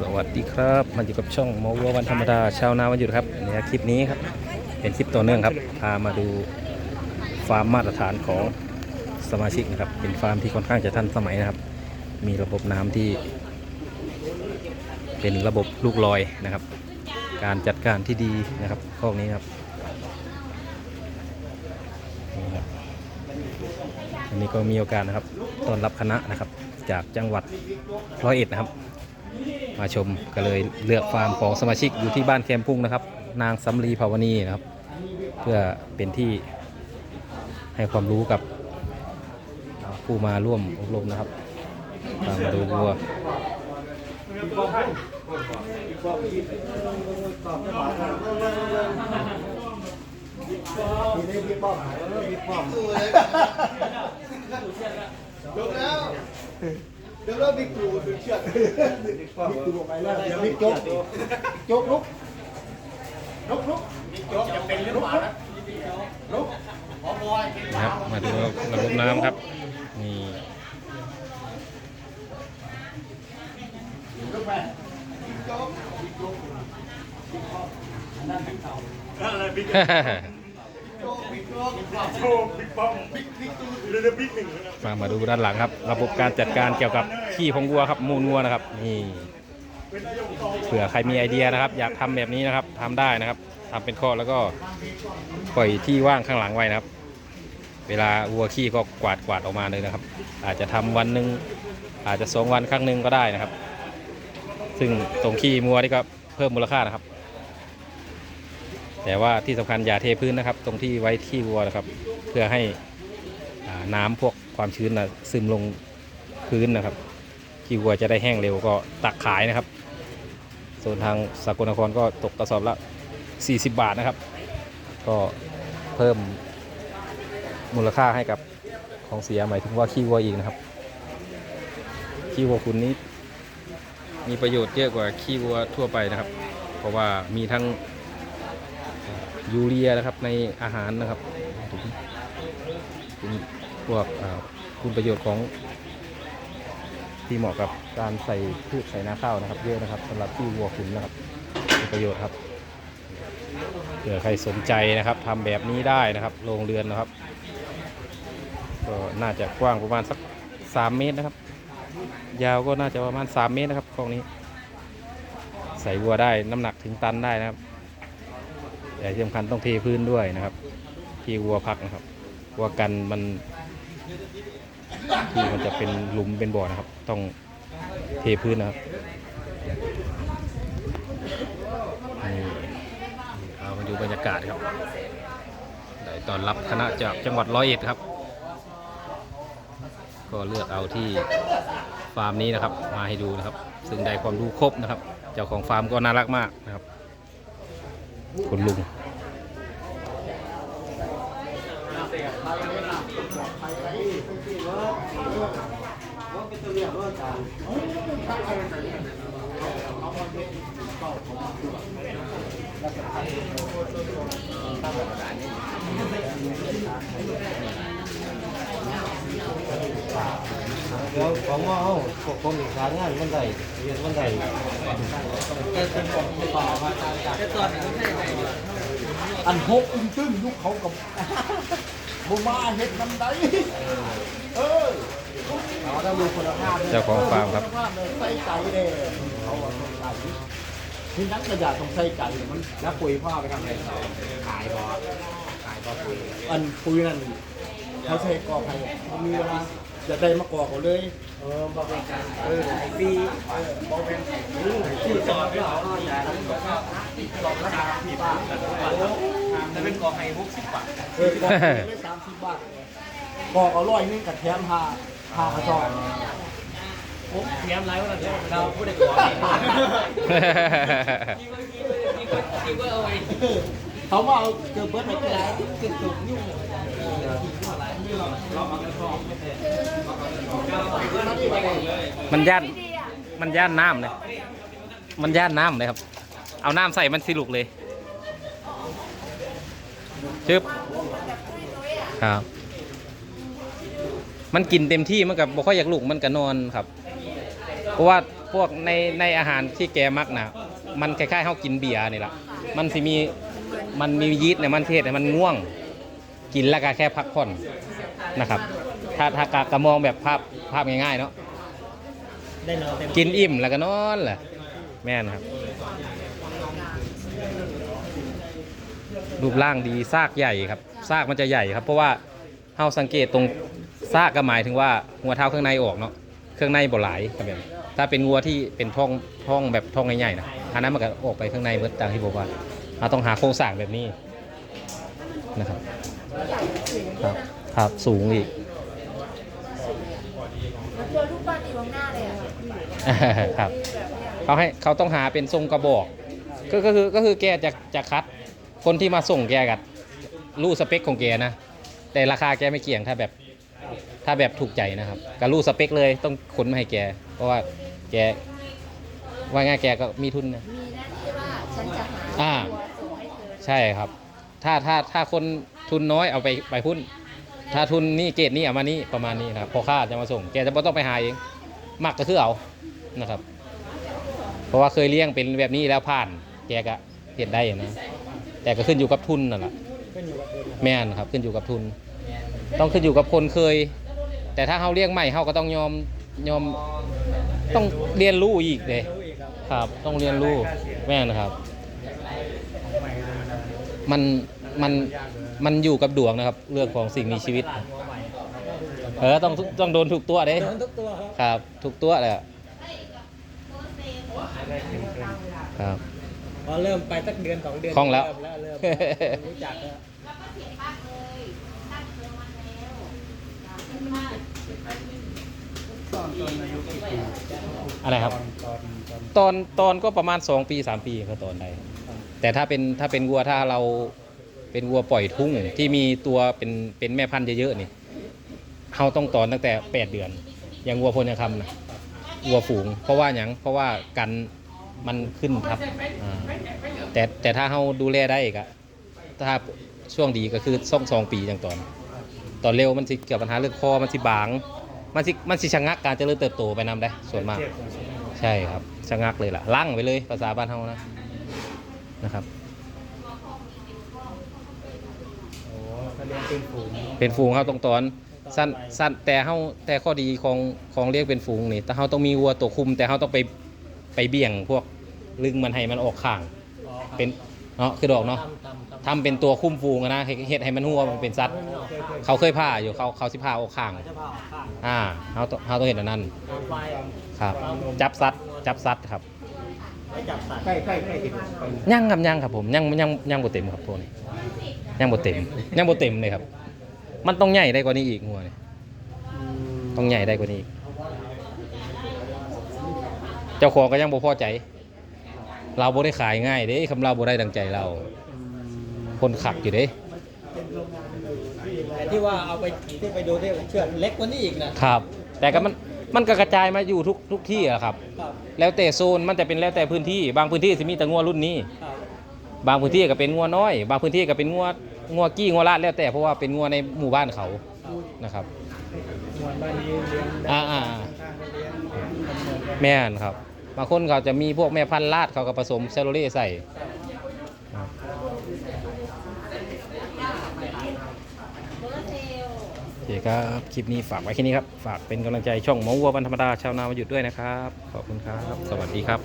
สวัสดีครับมาอยู่กับช่องโมวัววันธรรมดาชาวนาวันหยุดครับเนี่ยคลิปนี้ครับ เป็นคลิปต่อเนื่องครับ พามาดูฟาร์มมาตรฐานของสมาชิกนะครับ เป็นฟาร์มที่ค่อนข้างจะทันสมัยนะครับ มีระบบน้ำที่ เป็นระบบลูกลอยนะครับ การจัดการที่ดีนะครับข้อนี้ครับนี่ครับอันนี้ก็มีโอกาสนะครับต้อนรับคณะนะครับ จากจังหวัดร้อยเอ็ดนะครับ มาชมก็เลยเลือกฟาร์มของสมาชิกอยู่ที่บ้านแคมพุ่งนะครับ นางสำลีภาวณีนะครับ เพื่อเป็นที่ให้ความรู้กับผู้มาร่วมอบรมนะครับตามมาดูวัวจบแล้ว ดี๋ยวเราบิ๊กตู่ถึงเชือกบิ๊กตู่ไปแล้วเดี๋ยวบิ๊กโจ๊กโจ๊กลุกลุกลุกบิ๊กโจ๊กจะเป็นหรือเปล่านะลุกพอบอยนะครับมาดูระบบน้ำครับนี่ลุกไปบิ๊กโจ๊กบิ๊กโจ๊กอะไรบิ๊กโจ๊กบิ๊กโจ๊ก โจ๊กบิ๊กป้อมบิ๊กบิ๊กตูเรือบิ๊กหนึ่งมามาดูด้านหลังครับ ระบบการจัดการเกี่ยวกับขี้ของวัวครับมูลวัวนะครับนี่เผื่อใครมีไอเดียนะครับ อยากทำแบบนี้นะครับทำได้นะครับทำเป็นข้อแล้วก็ปล่อยที่ว่างข้างหลังไว้นะครับ เวลาวัวขี้ก็กวาดกวาดออกมาเลยนะครับ อาจจะทำวันหนึ่งอาจจะสองวันครั้งหนึ่งก็ได้นะครับ ซึ่งตรงขี้มัวนี่ก็เพิ่มมูลค่านะครับ แต่ว่าที่สำคัญอย่าเทพื้นนะครับ ตรงที่ไว้ขี้วัวนะครับ เพื่อให้น้ำพวกความชื้นนะซึมลงพื้นนะครับขี้วัวจะได้แห้งเร็วก็ตักขายนะครับ ส่วนทางสกลนครก็ตกกระสอบละ 40 บาทนะครับ ก็เพิ่มมูลค่าให้กับของเสียหมายถึงว่าขี้วัวอีกนะครับขี้วัวคุณนี้มีประโยชน์เยอะกว่าขี้วัวทั่วไปนะครับ เพราะว่ามีทั้ง ยูเรียนะครับในอาหารนะครับเป็นพวกคุณประโยชน์ของที่เหมาะกับการใส่พืชใส่นาข้าวนะครับเยอะนะครับสำหรับขี้วัวขุนนะครับมีประโยชน์ครับเผื่อใครสนใจนะครับทำแบบนี้ได้นะครับโรงเรือนนะครับก็น่าจะกว้างประมาณสัก 3 เมตรนะครับ ยาวก็น่าจะประมาณ 3 เมตรนะครับกล้องนี้ ใส่วัวได้น้ำหนักถึงตันได้นะครับ แต่ที่สำคัญต้องเทพื้นด้วยนะครับ ที่วัวพักนะครับวัวกันมันที่มันจะเป็นหลุมเป็นบ่อนะครับ ต้องเทพื้นนะครับนี่เอามาดูบรรยากาศครับได้ตอนรับคณะจากจังหวัดร้อยเอ็ดครับ ก็เลือกเอาที่ฟาร์มนี้นะครับ มาให้ดูนะครับ ซึ่งได้ความรู้ครบนะครับ เจ้าของฟาร์มก็น่ารักมากนะครับ คุณลุงเเดี๋ยวผมว่าเอาพวกผมอีกการงานมันได้เรียนมันได้อันหกอึ้งตึ้งยุคเขากับบูมาเฮ็ดมันได้เออเอาด้ดูคุณภาพเจ้าของฟาร์มครับใส่ใจเลยเขาว่าใส่ใจที่นักกระยาต้องใส่ใจมันแล้วปุ๋ยพ่อไปทำอะไรขายบอขายบอปุ๋ยอันปุยนั่นเขาใช้กอกให้มันมีเวลา จะได้มากอกเขาเลย เออบอกเป็นการเออไอปีเออบอกเป็นที่จอดไม่เอาเอาอย่าแล้ก็กล่องละสามสิบบาทแต่เป็นกล่องไฮหกสิบบาทเออกอกได้สามสิบบาทกอกเอาร้อยนึงกับแถมพาพากระสอบผมเตรียมไรว่าเราพูดได้ก่อนคิดว่าเอาไว้ เขาว่าเอาเจอเบิร์ดไปเป็นไรเกิดตกยุ่งมันย่านมันย่านน้ำเลยมันย่านน้ำเลยครับ เอาน้ำใส่มันสิลุกเลยชึบครับ มันกินเต็มที่มันกับบ่ค่อยอยากลุกมันก็นอนครับ เพราะว่าพวกในในอาหารที่แกมักนะมันคล้ายๆเฮากินเบียร์นี่แหละมันสิมี มันมียีสต์เนี่ยมันเทศให้มันง่วง กินแล้วก็แค่พักผ่อนนะครับ ถ้าถ้ากะกะมองแบบภาพภาพง่ายๆเนาะได้นอนเต็มกินอิ่มแล้วก็นอนแหละแม่นครับ รูปร่างดีซากใหญ่ครับซากมันจะใหญ่ครับ เพราะว่าเฮาสังเกตตรงซากก็หมายถึงว่าหัวเท้าเครื่องในออกเนาะเครื่องในบ่หลายครับแบบถ้าเป็นงัวที่เป็นท้องท้องแบบท้องใหญ่ๆนะอันนั้นมันก็ออกไปข้างในเมื่อตามที่บอกว่า เราต้องหาโครงสร้างแบบนี้นะครับครับครับสูงอีกมันเจอรูปปั้นอยู่ข้างหน้าเลยอะครับเขาให้เขาต้องหาเป็นทรงกระบอก ก็ก็คือก็คือแกจะจะคัดคนที่มาส่งแกกับรู้สเปคของแกนะ แต่ราคาแกไม่เกี่ยงถ้าแบบถ้าแบบถูกใจนะครับก็รู้สเปคเลยต้องขนมาให้แก เพราะว่าแกว่าง่ายแกก็มีทุนนะมีหน้าที่ว่าฉันจะหาอ่าตัวส่ง ใช่ครับ ถ้าถ้าถ้าคนทุนน้อยเอาไปไปหุ้น ถ้าทุนนี่เกรดนี่เอามานี่ประมาณนี้นะครับพอค่าจะมาส่ง แกจะไม่ต้องไปหาเองมักก็คือเอานะครับ เพราะว่าเคยเลี้ยงเป็นแบบนี้แล้วผ่าน แกก็เห็นได้นะแต่ก็ขึ้นอยู่กับทุนนั่นแหละขึ้นอยู่กับเดือนแม่นครับขึ้นอยู่กับทุน ต้องขึ้นอยู่กับคนเคย แต่ถ้าเขาเลี้ยงใหม่เขาก็ต้องยอมยอมต้องเรียนรู้อีกเลยครับ ต้องเรียนรู้แม่นครับ ของใหม่เลยนะ มันมันมันอยู่กับดวงนะครับ เรื่องของสิ่งมีชีวิตตลาดหัวใหม่เออต้องต้องโดนถูกตัวเด้โดนทุกตัวครับครับถูกตัวเลยอะครับ พอเริ่มไปสักเดือนสองเดือนคล่องแล้ว เริ่มแล้วเริ่มรู้จักแล้วอะไรครับ ตอนตอนตอนตอนก็ประมาณ 2 ปี 3 ปีก็ตอนได้ แต่ถ้าเป็นถ้าเป็นวัวถ้าเราเป็นวัวปล่อยทุ่งที่มีตัวเป็นเป็นแม่พันธุ์เยอะๆนี่เราต้องตอนตั้งแต่ 8 เดือน อย่างวัวพลยังคำนะวัวฝูง เพราะว่าอย่างเพราะว่ากันมันขึ้นทับอ่าแต่แต่ถ้าเราดูแลได้ก็ถ้าช่วงดีก็คือส่องสองปีอย่างตอน ตอนเร็วมันสิเกี่ยวปัญหาเรื่องคอมันสิบาง มันสิมันสิชะงักการเจริญเติบโตไปนำได้ ส่วนมากเจ็บใช่ไหมใช่ครับชะงักเลยล่ะลั่งไปเลยภาษาบ้านเฮานะ นะครับโอ้ถ้าเลี้ยงเป็นฝูงเป็นฝูงเฮาต้องตอนสั้นสั้นแต่เฮาแต่ข้อดีของของเลี้ยงเป็นฝูงนี่แต่เฮาต้องมีวัวตัวคุม แต่เฮาต้องไปไปเบี่ยงพวกลึงมันให้มันออกข้างอ๋อครับเป็นเนาะคือดอกเนาะทำทำทำทำเป็นตัวคุ้มฝูงอะนะเฮ็ดเฮ็ดให้มันหัวมันเป็นสัตว์เคยเคยเขาเคยผ่าอยู่เขาเขาสิผ่าออกข้างจะพาออกข้างอ่าเฮาต้องเฮาต้องเห็นอันนั้นโดนไฟครับ จับสัตว์จับสัตว์ครับ ไม่จับสัตว์ใกล้ใกล้ใกล้ติดไปยังครับยังครับผมยังยังยังบ่เต็มครับพวกนี้ยังบ่เต็มยังบ่เต็มเลยครับ มันต้องใหญ่ได้กว่านี้อีกงัวนี่ต้องใหญ่ได้กว่านี้อีกเจ้าของก็ยังบ่พอใจ เราบ่ได้ขายง่ายเด้คำเราบ่ได้ดังใจเรา คนขักอยู่เด้แต่ที่ว่าเอาไปที่ไปดูที่เชือกเล็กกว่านี้อีกนะครับ แต่ก็มัน มันก็กระจายมาอยู่ทุกทุกที่อะครับ ครับแล้วแต่โซนมันจะเป็นแล้วแต่พื้นที่ บางพื้นที่สิมีแต่งัวรุ่นนี้ ครับบางพื้นที่ก็เป็นงัวน้อย บางพื้นที่ก็เป็นงัวงัวกี้งัวลาดแล้วแต่เพราะว่าเป็นงัวในหมู่บ้านเขานะครับ มวนบ้านนี้เลี้ยงได้อ่าอ่า ข้างๆก็เลี้ยงเหมือนกันแม่นครับ บางคนเขาจะมีพวกแม่พันธุ์ลาดเขาก็ผสมเซลโลเล่ใส่ ครับ เบอร์เทล โอ เคครับ คลิปนี้ฝากไว้แค่นี้ครับ ฝากเป็นกำลังใจช่องหมอวัววันธรรมดาชาวนามาหยุดด้วยนะครับ ขอบคุณครับ สวัสดีครับ